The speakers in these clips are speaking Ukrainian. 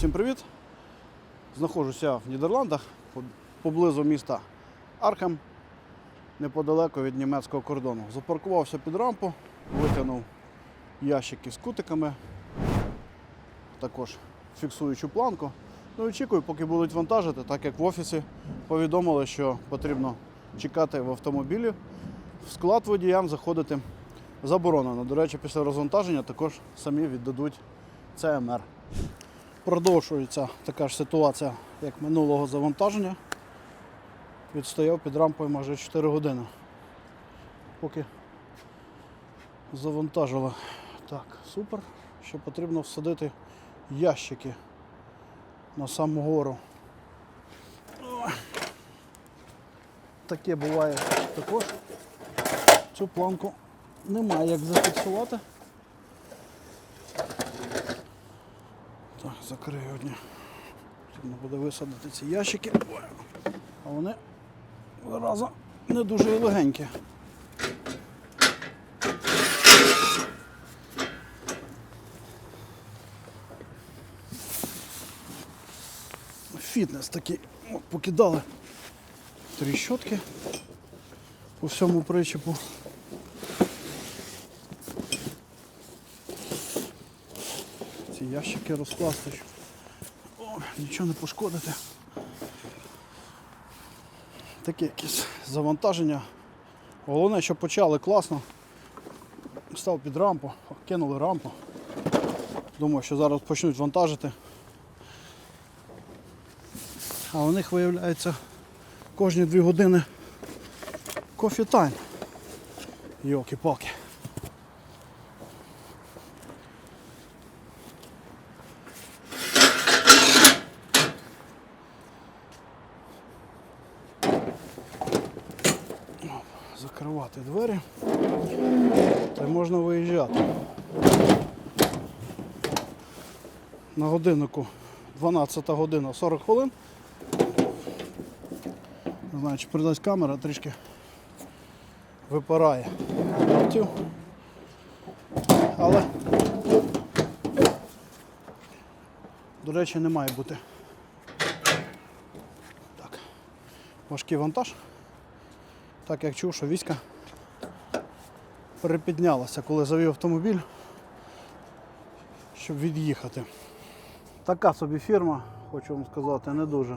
Всім привіт! Знаходжуся в Нідерландах поблизу міста Архем, неподалеку від німецького кордону. Запаркувався під рампу, витягнув ящики з кутиками, також фіксуючу планку. Ну і очікую, поки будуть вантажити, так як в офісі повідомили, що потрібно чекати в автомобілі. В склад водіям заходити заборонено. До речі, після розвантаження також самі віддадуть ЦМР. Продовжується така ж ситуація, як минулого завантаження. Відстояв під рампою майже 4 години. Поки завантажили. Так, супер. Ще потрібно всадити ящики на саму гору. Таке буває також. Цю планку немає як зафіксувати. Так, закрию одні. Потрібно буде висадити ці ящики. А вони зараза не дуже легенькі. Фітнес такий. От, покидали тріщотки по всьому причепу. Ящики розкласти, щоб О, нічого не пошкодити. Таке якесь завантаження. Головне, що почали класно. Став під рампу, кинули рампу. Думаю, що зараз почнуть вантажити. А у них виявляється кожні дві години кофі. Йоки-палки. Закривати двері. Та можна виїжджати. На годиннику 12 година 40 хвилин. Не знаю, чи передасть камера, трішки випирає. Тю. Але, до речі, не має бути. Так. Важкий вантаж. Так як чув, що війська перепіднялася, коли завів автомобіль, щоб від'їхати. Така собі фірма, хочу вам сказати, не дуже.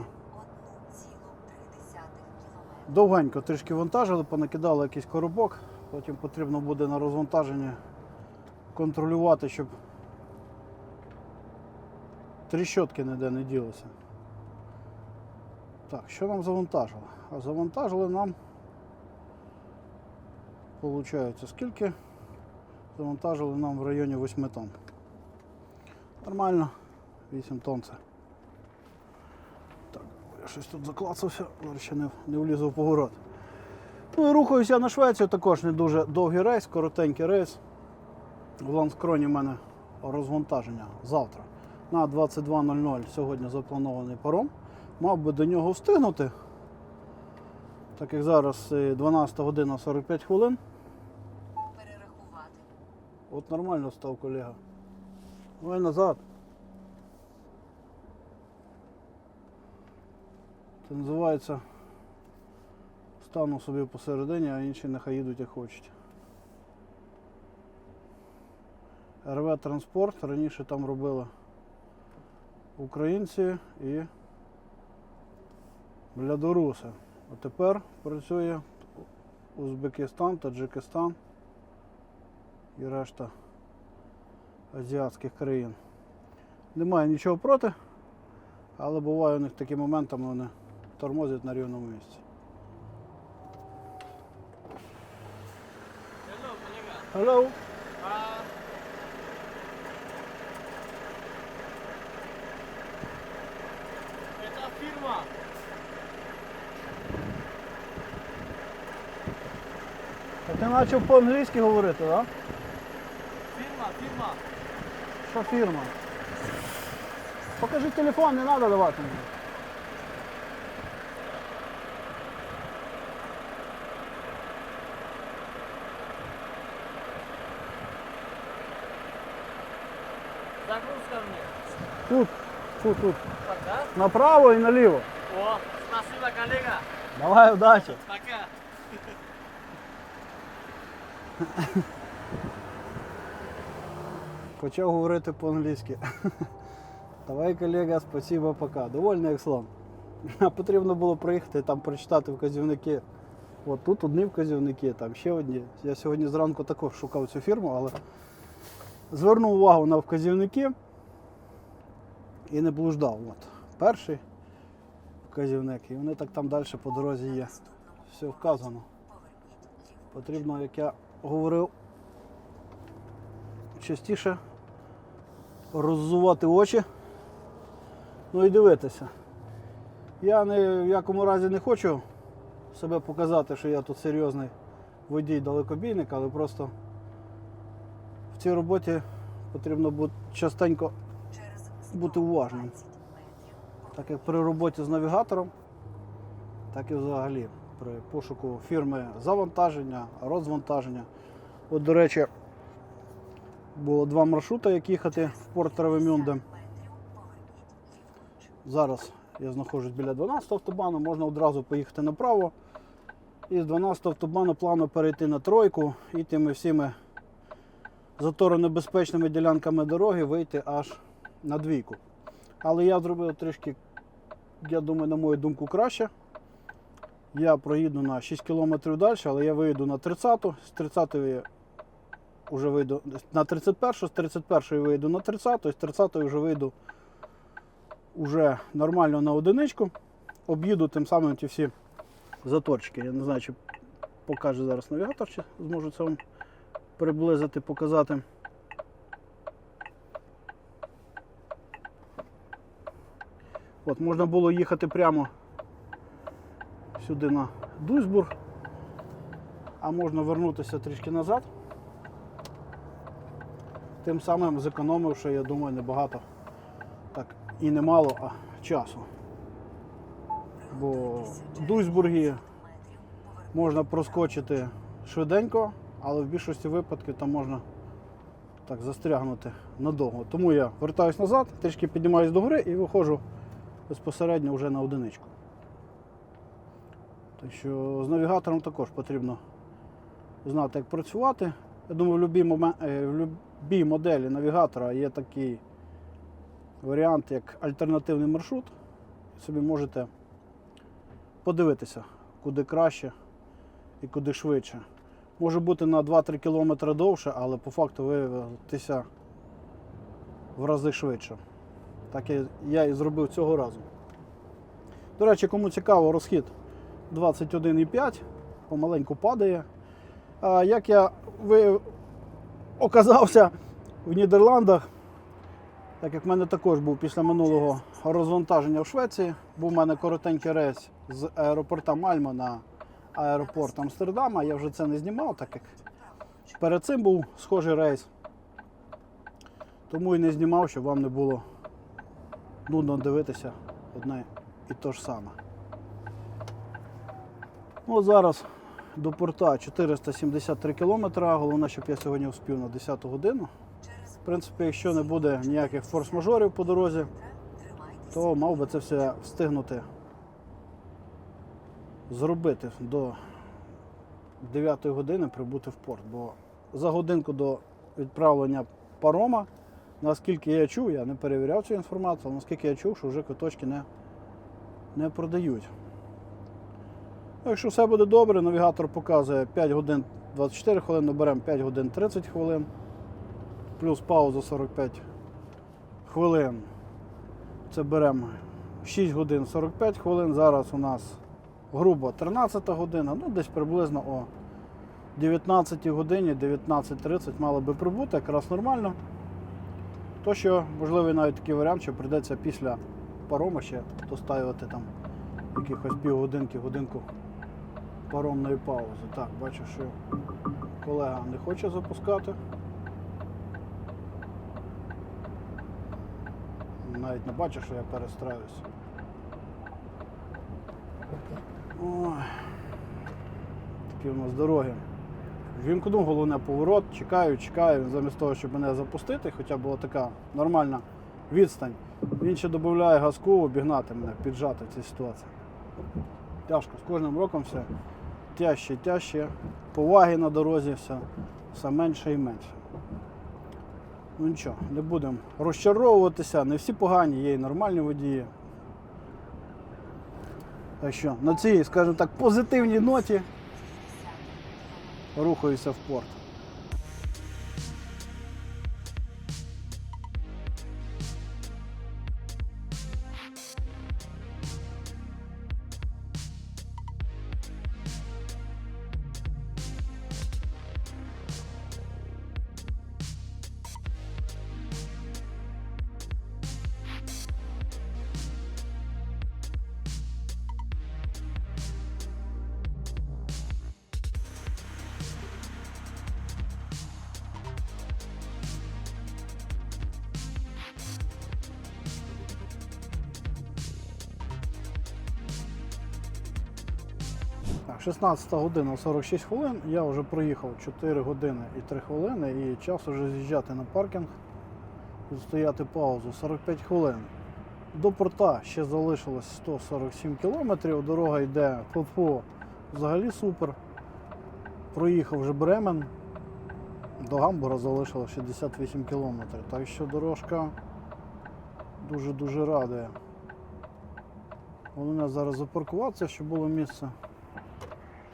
Довгенько трішки вантажили, понакидали якийсь коробок, потім потрібно буде на розвантаженні контролювати, щоб тріщотки ніде не ділися. Так, що нам завантажили? А завантажили нам, виходить, скільки? Завантажили нам в районі 8 тонн. Нормально, 8 тонн це. Так, я щось тут заклацався, зараз ще не, не влізу в поворот. Ну і рухаюся на Швецію, також не дуже довгий рейс, коротенький рейс. В Ланскроні в мене розвантаження завтра на 22.00 сьогодні запланований паром. Мав би до нього встигнути. Так як зараз е, 12 година 45 хвилин. От нормально став колега. Давай назад. Це називається стану собі посередині, а інші нехай їдуть як хочуть. РВ Транспорт раніше там робили українці і бляdoруси. А тепер працює Узбекистан, Таджикистан і решта азіатських країн. Немає нічого проти, але буває у них такі моменти, вони тормозять на рівному місці. Hello, это фирма. Ти почав по-англійськи говорити, так? Да? Фирма, фирма. Що фірма? Покажи телефон, не треба давати мені. Загрузка мне. Тут тут, тут. Так, да? Направо і наліво. О, спасибо, коллега. Давай, удачі. Пока. Почав говорити по-англійськи. Давай, колега, спасибо, пока. Довольний як слон. А Потрібно було проїхати там прочитати вказівники. От тут одні вказівники, там ще одні. Я сьогодні зранку також шукав цю фірму, але звернув увагу на вказівники і не блуждав. От. Перший вказівник, і вони так там далі по дорозі є. Все вказано. Потрібно, як я говорив, частіше роззувати очі, ну і дивитися. Я не, в якому разі не хочу себе показати, що я тут серйозний водій далекобійник, але просто в цій роботі потрібно бути частенько бути уважним. так як при роботі з навігатором, так і взагалі при пошуку фірми завантаження, розвантаження. От, до речі, було два маршрути, як їхати в порт ліворуч. Зараз я знаходжусь біля 12 автобану, можна одразу поїхати направо. І з 12 автобану плавно перейти на тройку і тими всіми заторонебезпечними ділянками дороги вийти аж на двійку. Але я зробив трішки, я думаю, на мою думку, краще. Я проїду на 6 кілометрів далі, але я вийду на 30-ту, з 30-ї вже вийду на 31-ю, з 31-ї вийду на 30-ту, з 30-ї вже вийду уже нормально на одиничку. Об'їду тим самим ті всі заторчики. Я не знаю, чи покаже зараз навігатор, чи зможу це вам приблизити, показати. От, можна було їхати прямо сюди на Дуйсбург, а можна вернутися трішки назад. Тим самим зекономивши, я думаю, небагато так і немало, а часу. Бо в Дуйсбургі можна проскочити швиденько, але в більшості випадків там можна так застрягнути надовго. Тому я вертаюсь назад, трішки піднімаюсь до гори і виходжу безпосередньо вже на одиничку. Так що з навігатором також потрібно знати, як працювати. Я думаю, в будь-якій момен- е, в любій моделі навігатора є такий варіант, як альтернативний маршрут. Собі можете подивитися, куди краще і куди швидше. Може бути на 2-3 кілометри довше, але по факту виявитися в рази швидше. Так я, і зробив цього разу. До речі, кому цікаво, розхід 21,5, помаленьку падає. Як я оказався в Нідерландах, так як в мене також був після минулого розвантаження в Швеції, був в мене коротенький рейс з аеропорта Мальма на аеропорт Амстердама. Я вже це не знімав, так як перед цим був схожий рейс. Тому і не знімав, щоб вам не було нудно дивитися одне і те ж саме. Ну, зараз до порта 473 кілометри. Головне, щоб я сьогодні успів на 10 годину. В принципі, якщо не буде ніяких форс-мажорів по дорозі, то мав би це все встигнути зробити до 9 години прибути в порт. Бо за годинку до відправлення парома, наскільки я чув, я не перевіряв цю інформацію, але наскільки я чув, що вже квиточки не, не продають. Ну, Якщо все буде добре, навігатор показує 5 годин 24 хвилин, наберемо 5 годин 30 хвилин, плюс пауза 45 хвилин. Це беремо 6 годин 45 хвилин. Зараз у нас грубо 13 година, ну десь приблизно о 19 годині, 19.30 мало би прибути, якраз нормально. То що можливий навіть такий варіант, що прийдеться після парома ще достаювати там якихось півгодинки, годинку паромної паузи. Так, бачу, що колега не хоче запускати. Навіть не бачу, що я перестраюсь. Ой. Такі у нас дороги. Вімкнув головне поворот, чекаю, чекаю, замість того, щоб мене запустити, хоча була така нормальна відстань. Він ще додає газку, обігнати мене, піджати в цій ситуації. Тяжко, з кожним роком все тяжче тяжче. Поваги на дорозі все, все менше і менше. Ну нічого, не будемо розчаровуватися, не всі погані, є і нормальні водії. Так що на цій, скажімо так, позитивній ноті рухаюся в порт. Так, 16 година 46 хвилин. Я вже проїхав 4 години і 3 хвилини і час вже з'їжджати на паркінг і стояти паузу 45 хвилин. До порта ще залишилось 147 кілометрів. Дорога йде ППО взагалі супер. Проїхав вже Бремен. До Гамбура залишилось 68 кілометрів. Так що дорожка дуже-дуже радує. Головне зараз запаркуватися, щоб було місце.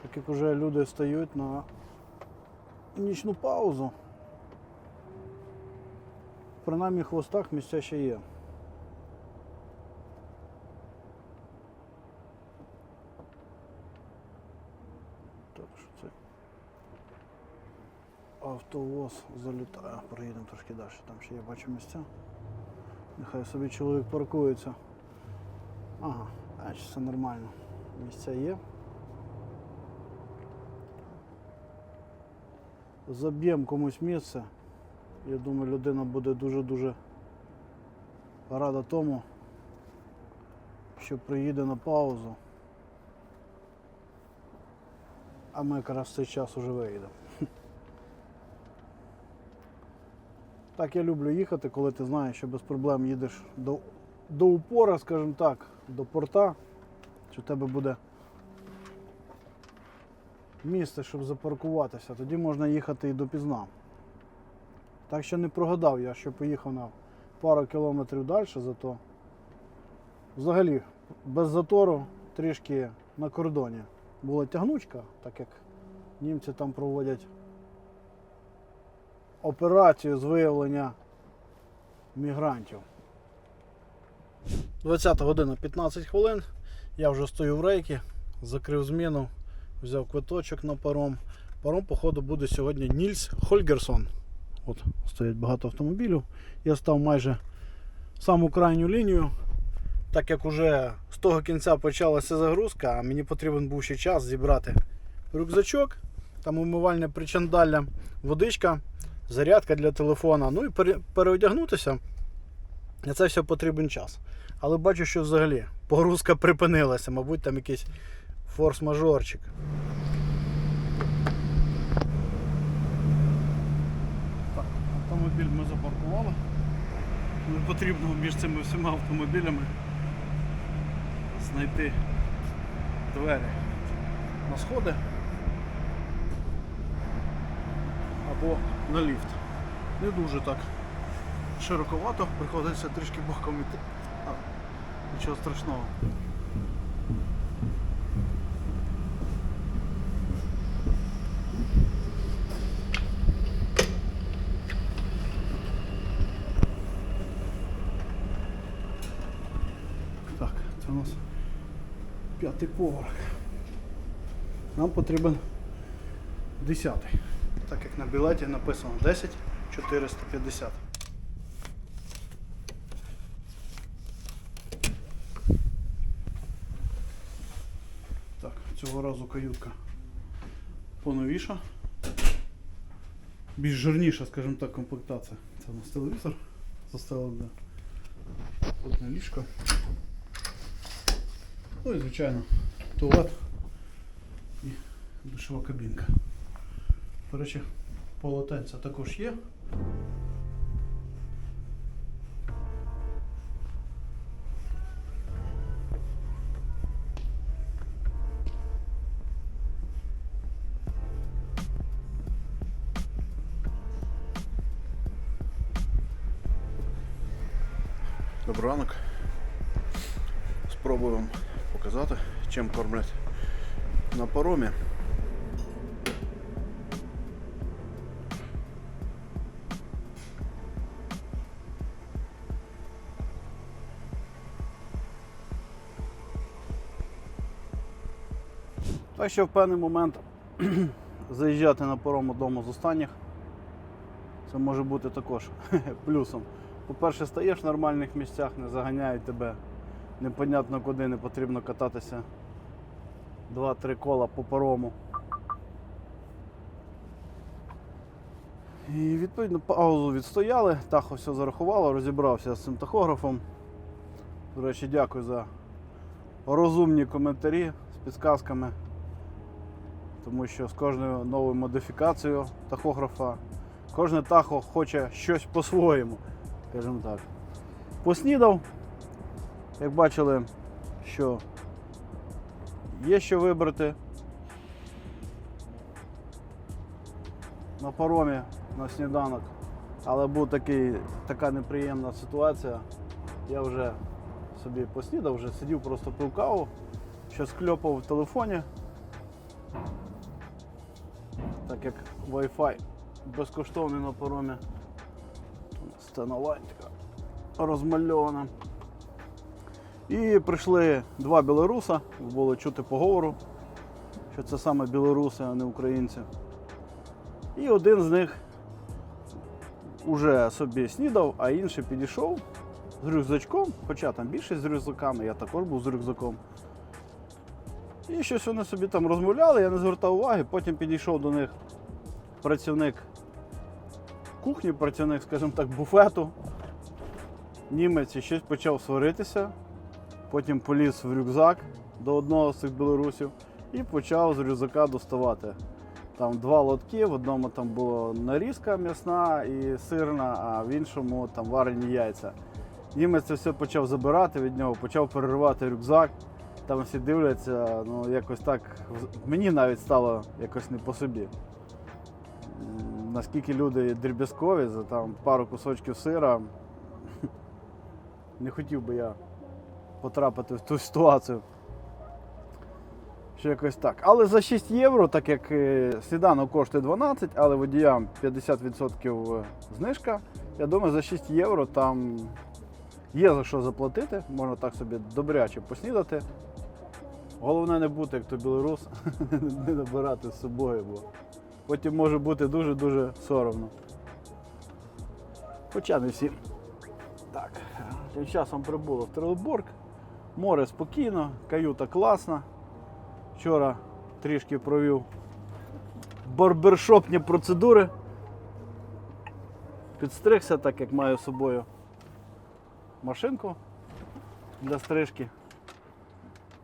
Так як вже люди стають на нічну паузу. Принаймні в хвостах місця ще є. Так що це автовоз залітає. Проїдемо трошки далі, там ще я бачу місця. Нехай собі чоловік паркується. Ага, а все нормально. Місця є. Заб'ємо комусь місце. Я думаю, людина буде дуже-дуже рада тому, що приїде на паузу. А ми якраз в цей час уже виїдемо. Так я люблю їхати, коли ти знаєш, що без проблем їдеш до, до упора, скажімо так, до порта, що тебе буде місце, щоб запаркуватися, тоді можна їхати і допізна. Так що не прогадав я, що поїхав на пару кілометрів далі, зато взагалі без затору трішки на кордоні. Була тягнучка, так як німці там проводять операцію з виявлення мігрантів. 20 година 15 хвилин. Я вже стою в рейкі, закрив зміну взяв квиточок на паром. Паром, походу, буде сьогодні Нільс Хольгерсон. От, стоять багато автомобілів. Я став майже саму крайню лінію. Так як уже з того кінця почалася загрузка, а мені потрібен був ще час зібрати рюкзачок, там умивальне причандалля, водичка, зарядка для телефона, ну і переодягнутися. На це все потрібен час. Але бачу, що взагалі погрузка припинилася, мабуть, там якийсь форс-мажорчик. Автомобіль ми запаркували. Не потрібно між цими всіма автомобілями знайти двері на сходи або на ліфт. Не дуже так широковато, приходиться трішки боком іти. Нічого страшного. Так, це у нас п'ятий поверх. Нам потрібен десятий. Так як на білеті написано 10 450. Так, цього разу каютка поновіша. Більш жирніша, скажімо так, комплектація. Це у нас телевізор. Заставили одне ліжко. Ну і звичайно туалет і душова кабінка. До речі, полотенця також є. Добрий ранок. Спробуємо показати, чим кормлять на паромі. Так що в певний момент заїжджати на паром одному з останніх. Це може бути також плюсом. По-перше, стаєш в нормальних місцях, не заганяють тебе непонятно куди, не потрібно кататися два-три кола по парому. І відповідно паузу відстояли, тахо все зарахувало, розібрався з цим тахографом. До речі, дякую за розумні коментарі з підсказками. Тому що з кожною новою модифікацією тахографа кожне тахо хоче щось по-своєму, скажімо так. Поснідав, як бачили, що є що вибрати на паромі на сніданок, але такий, така неприємна ситуація. Я вже собі поснідав, вже сидів, просто пив каву, щось кльопав в телефоні. Так як Wi-Fi безкоштовний на паромі. Стена така розмальована. І прийшли два білоруса, було чути по говору, що це саме білоруси, а не українці. І один з них уже собі снідав, а інший підійшов з рюкзачком, хоча там більшість з рюкзаками, я також був з рюкзаком. І щось вони собі там розмовляли, я не звертав уваги, потім підійшов до них працівник кухні, працівник, скажімо так, буфету. Німець і щось почав сваритися, потім поліз в рюкзак до одного з цих білорусів і почав з рюкзака доставати. Там два лотки, в одному там була нарізка м'ясна і сирна, а в іншому там варені яйця. Німець це все почав забирати від нього, почав переривати рюкзак. Там всі дивляться, ну якось так. Мені навіть стало якось не по собі. Наскільки люди дріб'язкові за там пару кусочків сира. Не хотів би я потрапити в ту ситуацію. Що якось так. Але за 6 євро, так як е, сніданок коштує 12, але водіям 50% знижка. Я думаю, за 6 євро там є за що заплатити, можна так собі добряче поснідати. Головне не бути як той білорус, не набирати з собою, бо потім може бути дуже-дуже соромно. Хоча не всі. Так, тим часом прибуло в Трелеборг. Море спокійно, каюта класна. Вчора трішки провів барбершопні процедури. Підстригся, так як маю з собою машинку для стрижки.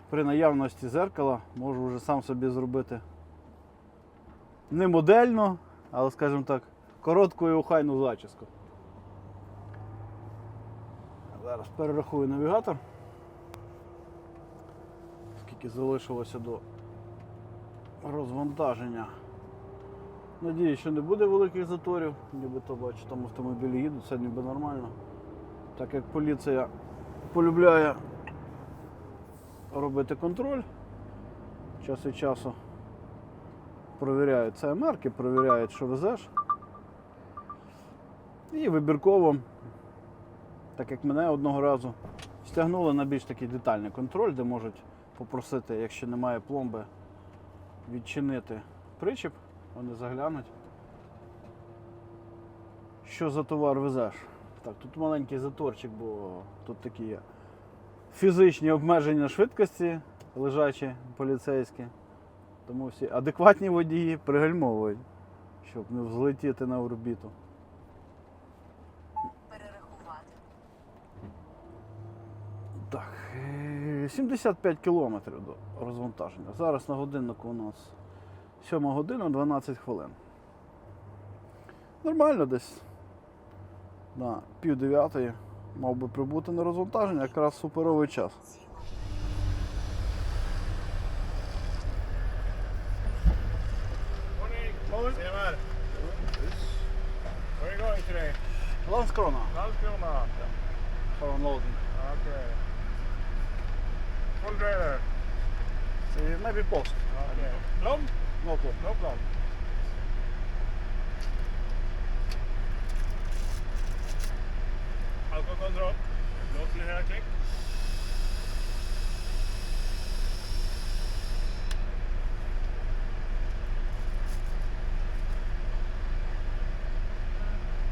При наявності зеркала можу вже сам собі зробити не модельну, але, скажімо так, коротку і охайну зачіску. Зараз перерахую навігатор. Скільки залишилося до розвантаження. Надіюсь, що не буде великих заторів, нібито бачу, там автомобілі їдуть, це ніби нормально. Так як поліція полюбляє робити контроль, час від часу провіряють це марки, провіряють, що везеш. І вибірково так як мене одного разу стягнули на більш такий детальний контроль, де можуть попросити, якщо немає пломби, відчинити причіп, вони заглянуть. Що за товар везеш? Так, тут маленький заторчик, бо тут такі є фізичні обмеження швидкості, лежачі поліцейські. Тому всі адекватні водії пригальмовують, щоб не взлетіти на орбіту. 75 кілометрів до розвантаження. Зараз на годиннику у нас 7 година 12 хвилин. Нормально десь на пів дев'ятої мав би прибути на розвантаження, якраз суперовий час. Ланскрона. Landskrona. for unloading. Okay. Full trailer. So maybe post. Okay. Plum? No problem. No problem. Alkoholkontroll. Låt till högra klick.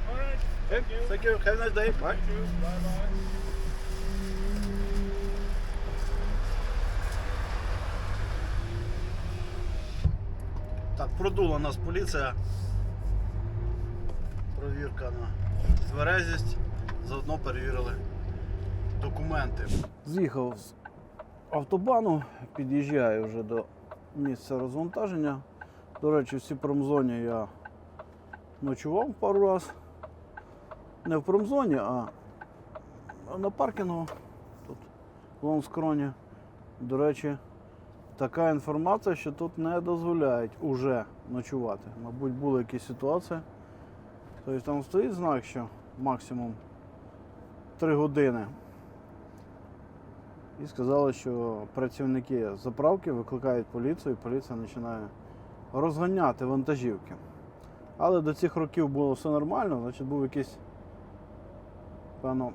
All right. Thank you. Thank you. Have a nice day. Bye. Thank you. Bye bye. Продула нас поліція. Провірка на тверезість. Заодно перевірили документи. З'їхав з автобану, під'їжджаю вже до місця розвантаження. До речі, в цій промзоні я ночував пару раз. Не в промзоні, а на паркінгу. Тут в Лонскроні. До речі, така інформація, що тут не дозволяють уже ночувати. Мабуть, були якісь ситуації. Тобто там стоїть знак, що максимум 3 години. І сказали, що працівники заправки викликають поліцію, і поліція починає розганяти вантажівки. Але до цих років було все нормально, значить був якийсь певно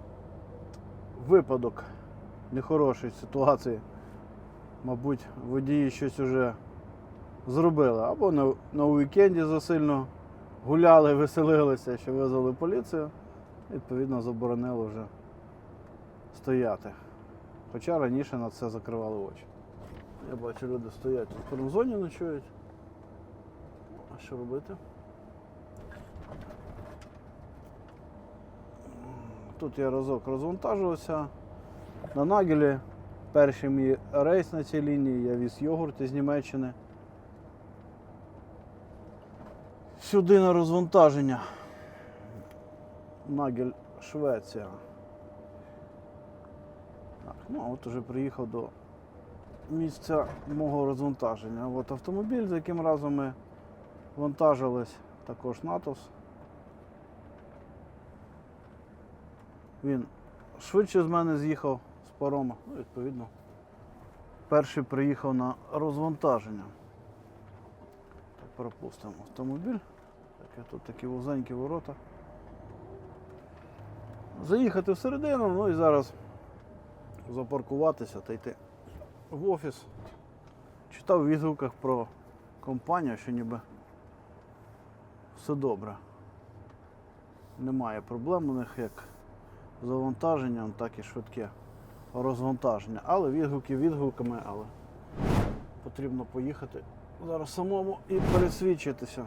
випадок нехорошої ситуації. Мабуть, водії щось вже зробили. Або на, на уікенді засильно гуляли, веселилися, що визвали поліцію. Відповідно, заборонили вже стояти. Хоча раніше на це закривали очі. Я бачу, люди стоять в промзоні ночують. А що робити? Тут я разок розвантажувався. На Нагелі перший мій рейс на цій лінії, я віз йогурт із Німеччини. Сюди на розвантаження. Нагель, Швеція. Так, ну от уже приїхав до місця мого розвантаження. От автомобіль, з яким разом ми вантажились, також Натос. Він швидше з мене з'їхав парома, відповідно. Перший приїхав на розвантаження. Так, пропустимо автомобіль. Таке, тут такі вузенькі ворота. Заїхати всередину, ну і зараз запаркуватися та йти в офіс. Читав в відгуках про компанію, що ніби все добре. Немає проблем у них як з завантаженням, так і швидке розвантаження. Але відгуки відгуками, але потрібно поїхати зараз самому і пересвідчитися.